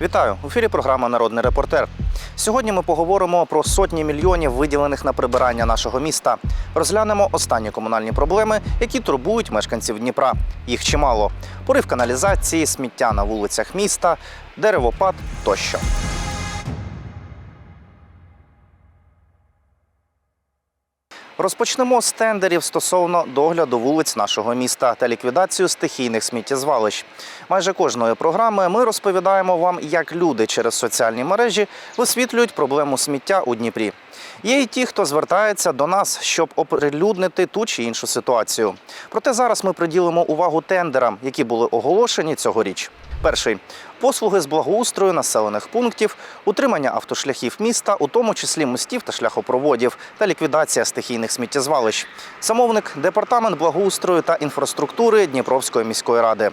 Вітаю в ефірі. Програма Народний репортер. Сьогодні ми поговоримо про сотні мільйонів виділених на прибирання нашого міста. Розглянемо останні комунальні проблеми, які турбують мешканців Дніпра. Їх чимало: порив каналізації, сміття на вулицях міста, деревопад тощо. Розпочнемо з тендерів стосовно догляду вулиць нашого міста та ліквідацію стихійних сміттєзвалищ. Майже кожної програми ми розповідаємо вам, як люди через соціальні мережі висвітлюють проблему сміття у Дніпрі. Є і ті, хто звертається до нас, щоб оприлюднити ту чи іншу ситуацію. Проте зараз ми приділимо увагу тендерам, які були оголошені цьогоріч. Перший послуги з благоустрою населених пунктів, утримання автошляхів міста, у тому числі мостів та шляхопроводів, та ліквідація стихійних сміттєзвалищ. Замовник департамент благоустрою та інфраструктури Дніпровської міської ради.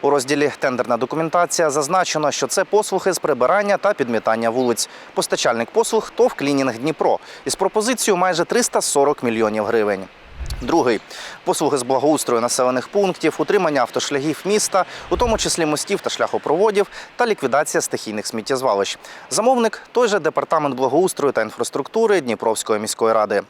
У розділі Тендерна документація зазначено, що це послуги з прибирання та підмітання вулиць. Постачальник послуг ТОВ Клінінг Дніпро із пропозицією майже 340 мільйонів гривень. Другий послуги з благоустрою населених пунктів, утримання автошляхів міста, у тому числі мостів та шляхопроводів, та ліквідація стихійних сміттєзвалищ. Замовник той же департамент благоустрою та інфраструктури Дніпровської міської ради.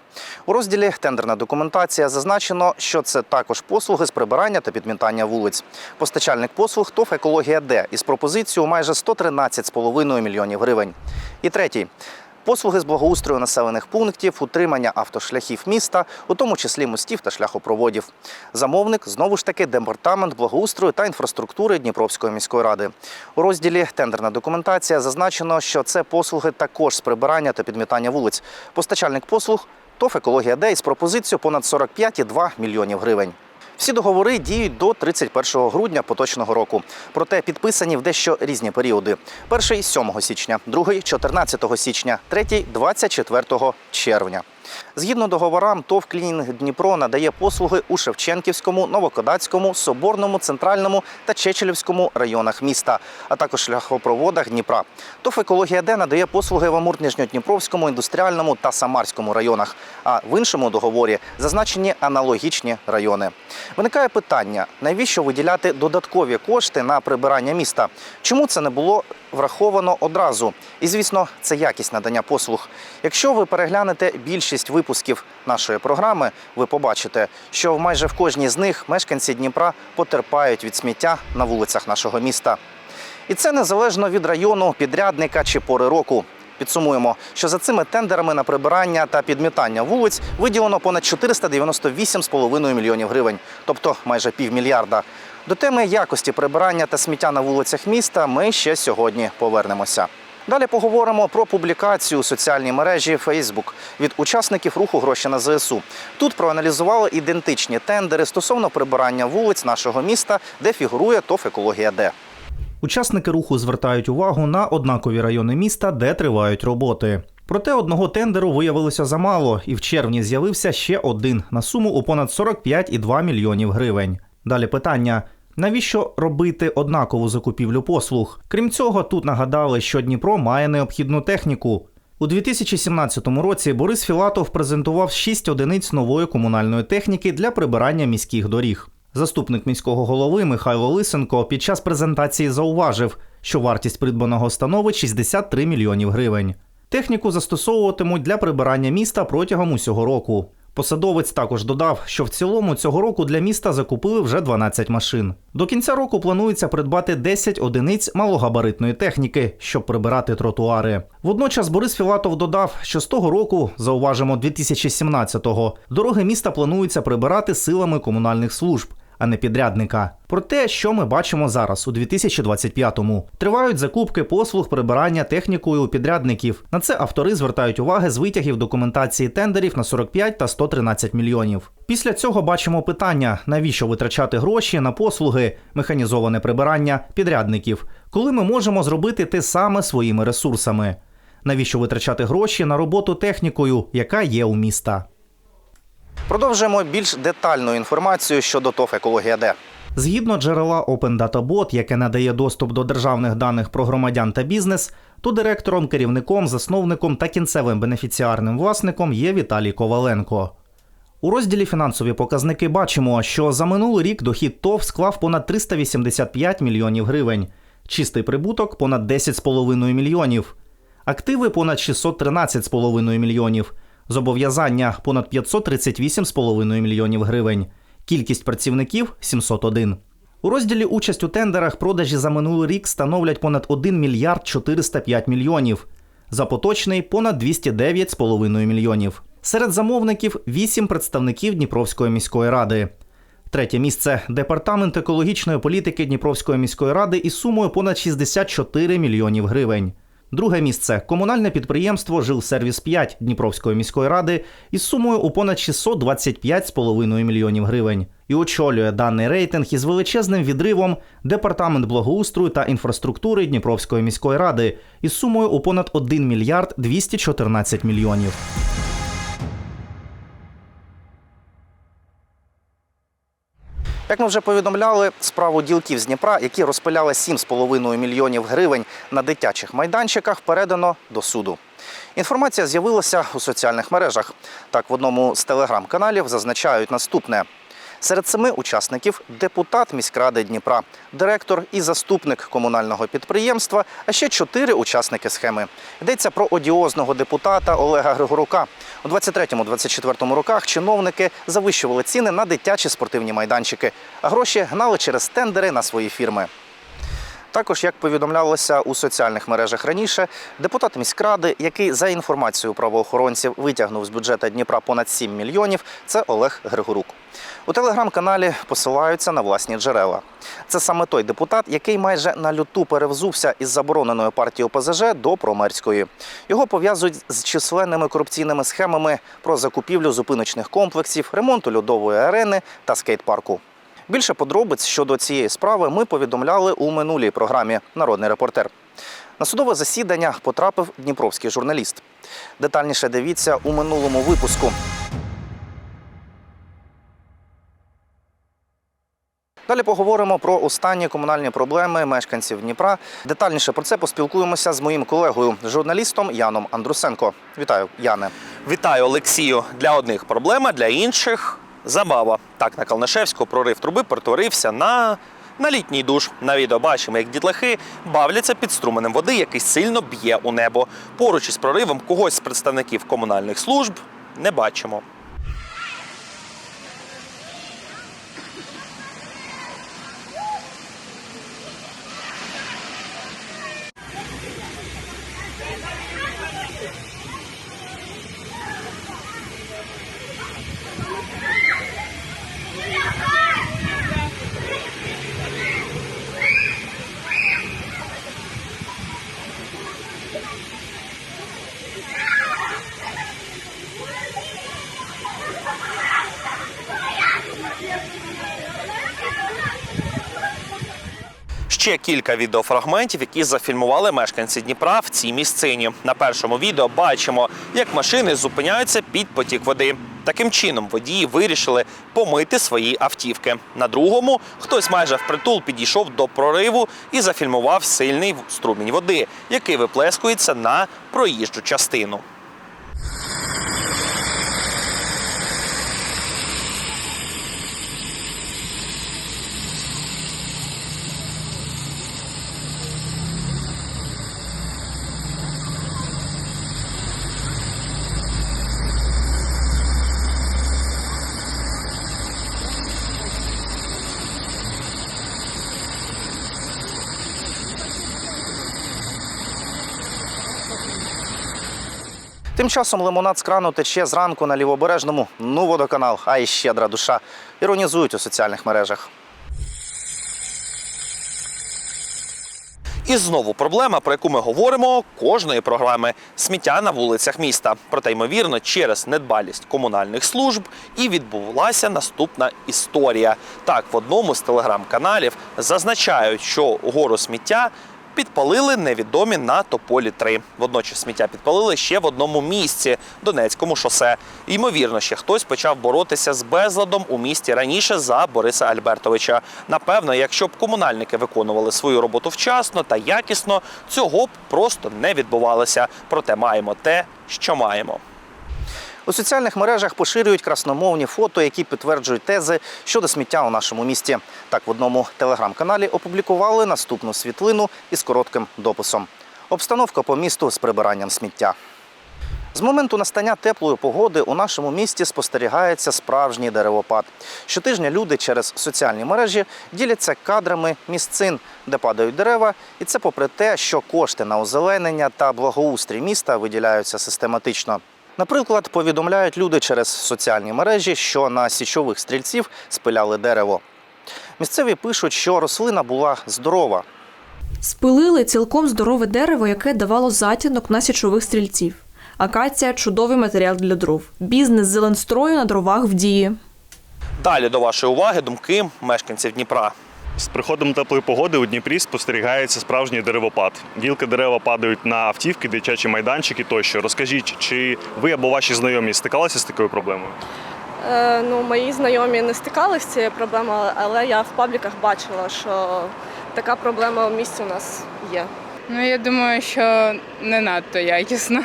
У розділі Тендерна документація зазначено, що це також послуги з прибирання та підмітання вулиць. Постачальник послуг ТОВ Екологія Д із пропозицією майже 113,5 мільйонів гривень. І третій. Послуги з благоустрою населених пунктів, утримання автошляхів міста, у тому числі мостів та шляхопроводів. Замовник знову ж таки департамент благоустрою та інфраструктури Дніпровської міської ради. У розділі Тендерна документація зазначено, що це послуги також з прибирання та підмітання вулиць. Постачальник послуг ТОВ Екологія Д із пропозицією понад 45,2 мільйонів гривень. Всі договори діють до 31 грудня поточного року. Проте підписані в дещо різні періоди: перший 7 січня, другий 14 січня, третій 24 червня. Згідно договорам, ТОВ Клінінг Дніпро надає послуги у Шевченківському, Новокодацькому, Соборному, Центральному та Чечелівському районах міста, а також шляхопроводах Дніпра. ТОВ Екологія Д надає послуги в Амур-Нижньодніпровському, індустріальному та Самарському районах. А в іншому договорі зазначені аналогічні райони. Виникає питання: навіщо виділяти додаткові кошти на прибирання міста? Чому це не було враховано одразу? І звісно, це якість надання послуг. Якщо ви переглянете більшість випусків нашої програми, ви побачите, що майже в кожній з них мешканці Дніпра потерпають від сміття на вулицях нашого міста. І це незалежно від району, підрядника чи пори року. Підсумуємо, що за цими тендерами на прибирання та підмітання вулиць виділено понад 498,5 мільйонів гривень, тобто майже півмільярда. До теми якості прибирання та сміття на вулицях міста ми ще сьогодні повернемося. Далі поговоримо про публікацію у соціальній мережі Facebook від учасників руху гроші на ЗСУ. Тут проаналізували ідентичні тендери стосовно прибирання вулиць нашого міста, де фігурує ТОВ Екологія Д. Учасники руху звертають увагу на однакові райони міста, де тривають роботи. Проте одного тендеру виявилося замало, і в червні з'явився ще один на суму у понад 45,2 мільйонів гривень. Далі питання. Навіщо робити однакову закупівлю послуг? Крім цього, тут нагадали, що Дніпро має необхідну техніку. У 2017 році Борис Філатов презентував 6 одиниць нової комунальної техніки для прибирання міських доріг. Заступник міського голови Михайло Лисенко під час презентації зауважив, що вартість придбаного становить 63 мільйонів гривень. Техніку застосовуватимуть для прибирання міста протягом усього року. Посадовець також додав, що в цілому цього року для міста закупили вже 12 машин. До кінця року планується придбати 10 одиниць малогабаритної техніки, щоб прибирати тротуари. Водночас Борис Філатов додав, що з того року, зауважимо 2017-го, дороги міста планується прибирати силами комунальних служб. А не підрядника. Про те, що ми бачимо зараз у 2025-му. Тривають закупки послуг прибирання технікою у підрядників. На це автори звертають уваги з витягів документації тендерів на 45 та 113 мільйонів. Після цього бачимо питання: навіщо витрачати гроші на послуги, механізоване прибирання підрядників, коли ми можемо зробити те саме своїми ресурсами. Навіщо витрачати гроші на роботу технікою, яка є у міста? Продовжуємо більш детальну інформацію щодо ТОВ «Екологія Д». Згідно джерела Open Data Bot, яке надає доступ до державних даних про громадян та бізнес, то директором, керівником, засновником та кінцевим бенефіціарним власником є Віталій Коваленко. У розділі фінансові показники бачимо, що за минулий рік дохід ТОВ склав понад 385 мільйонів гривень. чистий прибуток понад 10,5 мільйонів, активи понад 613,5 мільйонів, зобов'язання понад 538,5 мільйонів гривень, кількість працівників 701. У розділі участь у тендерах продажі за минулий рік становлять понад 1 мільярд 405 мільйонів, за поточний понад 209,5 мільйонів. Серед замовників 8 представників Дніпровської міської ради. Третє місце департамент екологічної політики Дніпровської міської ради із сумою понад 64 мільйонів гривень. Друге місце комунальне підприємство Жилсервіс 5 Дніпровської міської ради із сумою у понад 625,5 мільйонів гривень. І очолює даний рейтинг із величезним відривом департамент благоустрою та інфраструктури Дніпровської міської ради із сумою у понад 1 мільярд 214 мільйонів. Як ми вже повідомляли, справу ділків з Дніпра, які розпиляли 7,5 мільйонів гривень на дитячих майданчиках, передано до суду. Інформація з'явилася у соціальних мережах. Так, в одному з телеграм-каналів зазначають наступне. Серед семи учасників депутат міськради Дніпра, директор і заступник комунального підприємства, а ще чотири учасники схеми. Йдеться про одіозного депутата Олега Григорука. У 23-24 роках чиновники завищували ціни на дитячі спортивні майданчики, а гроші гнали через тендери на свої фірми. Також, як повідомлялося у соціальних мережах раніше, депутат міськради, який за інформацією правоохоронців витягнув з бюджету Дніпра понад 7 мільйонів, це Олег Григорук. У телеграм-каналі посилаються на власні джерела. Це саме той депутат, який майже на люту перевзувся із забороненої партії ОПЗЖ до промерської. Його пов'язують з численними корупційними схемами про закупівлю зупиночних комплексів, ремонту льодової арени та скейт-парку. Більше подробиць щодо цієї справи ми повідомляли у минулій програмі Народний репортер. На судове засідання потрапив дніпровський журналіст. Детальніше дивіться у минулому випуску. Далі поговоримо про останні комунальні проблеми мешканців Дніпра. Детальніше про це поспілкуємося з моїм колегою, журналістом Яном Андрусенко. Вітаю, Яне. Вітаю, Олексію. Для одних проблема, для інших забава. Так, на Калнишевську прорив труби перетворився на. На літній душ на відео бачимо, як дітлахи бавляться під струменем води, який сильно б'є у небо. Поруч із проривом когось з представників комунальних служб не бачимо. Thank you. Ще кілька відеофрагментів, які зафільмували мешканці Дніпра в цій місцині. На першому відео бачимо, як машини зупиняються під потік води. Таким чином водії вирішили помити свої автівки. На другому хтось майже впритул підійшов до прориву і зафільмував сильний струмінь води, який виплескується на проїжджу частину. Тим часом лимонад з крану тече зранку на лівобережному. Ну, водоканал, а й щедра душа. Іронізують у соціальних мережах. І знову проблема, про яку ми говоримо кожної програми сміття на вулицях міста. Проте, ймовірно, через недбалість комунальних служб і відбулася наступна історія. Так, в одному з телеграм-каналів зазначають, що гору сміття підпалили невідомі на Тополі 3 Водночас сміття підпалили ще в одному місці Донецькому шосе. Ймовірно, ще хтось почав боротися з безладом у місті раніше за Бориса Альбертовича. Напевно, якщо б комунальники виконували свою роботу вчасно та якісно, цього б просто не відбувалося. Проте маємо те, що маємо. У соціальних мережах поширюють красномовні фото, які підтверджують тези щодо сміття у нашому місті. Так, в одному телеграм-каналі опублікували наступну світлину із коротким дописом. Обстановка по місту з прибиранням сміття. З моменту настання теплої погоди у нашому місті спостерігається справжній деревопад. Щотижня люди через соціальні мережі діляться кадрами місцин, де падають дерева, і це попри те, що кошти на озеленення та благоустрій міста виділяються систематично. Наприклад, повідомляють люди через соціальні мережі, що на січових стрільців спиляли дерево. Місцеві пишуть, що рослина була здорова, Спилили цілком здорове дерево, яке давало затінок на січових стрільців. Акація чудовий матеріал для дров. Бізнес зеленстрою на дровах в дії. Далі до вашої уваги думки мешканців Дніпра. З приходом теплої погоди у Дніпрі спостерігається справжній деревопад. Гілки дерева падають на автівки, дитячі майданчики тощо. Розкажіть, чи ви або ваші знайомі стикалися з такою проблемою? Е, ну, мої знайомі не стикалися з цією проблемою, але я в пабліках бачила, що така проблема в місті у нас є. Ну, я думаю, що не надто якісно.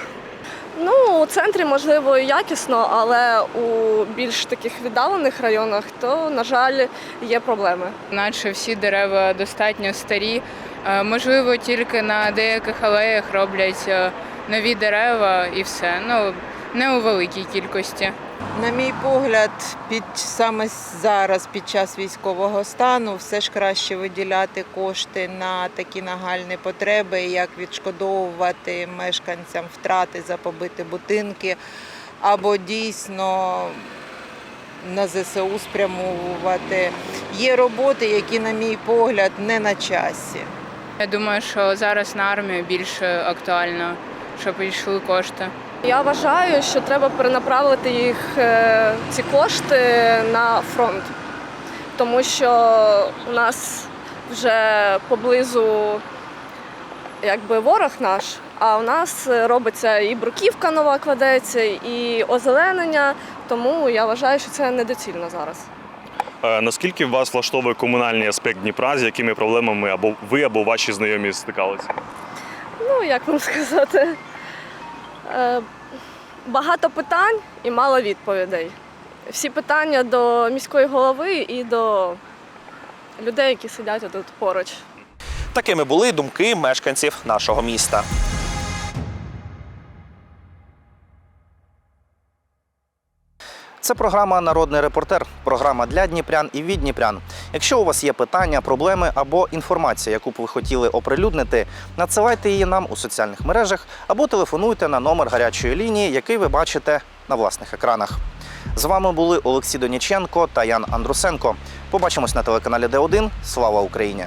Ну, у центрі можливо якісно, але у більш таких віддалених районах, то, на жаль, є проблеми. Наче всі дерева достатньо старі. Е, Можливо, тільки на деяких алеях роблять е, нові дерева і все. Ну, не у великій кількості. На мій погляд, під саме зараз, під час військового стану, все ж краще виділяти кошти на такі нагальні потреби, як відшкодовувати мешканцям втрати за побиті будинки, або дійсно на ЗСУ спрямовувати. Є роботи, які, на мій погляд, не на часі. Я думаю, що зараз на армію більш актуально, щоб йшли кошти. Я вважаю, що треба перенаправити їх е, ці кошти на фронт, тому що у нас вже поблизу якби ворог наш, а у нас робиться і бруківка нова кладеться, і озеленення. Тому я вважаю, що це недоцільно зараз. Е, Наскільки вас влаштовує комунальний аспект Дніпра, з якими проблемами або ви, або ваші знайомі стикалися? Ну, як вам сказати, багато питань і мало відповідей. Всі питання до міської голови і до людей, які сидять тут поруч. Такими були думки мешканців нашого міста. Це програма Народний репортер, програма для дніпрян і від дніпрян. Якщо у вас є питання, проблеми або інформація, яку б ви хотіли оприлюднити, надсилайте її нам у соціальних мережах або телефонуйте на номер гарячої лінії, який ви бачите на власних екранах. З вами були Олексій Доніченко та Ян Андрусенко. Побачимось на телеканалі Д1. Слава Україні!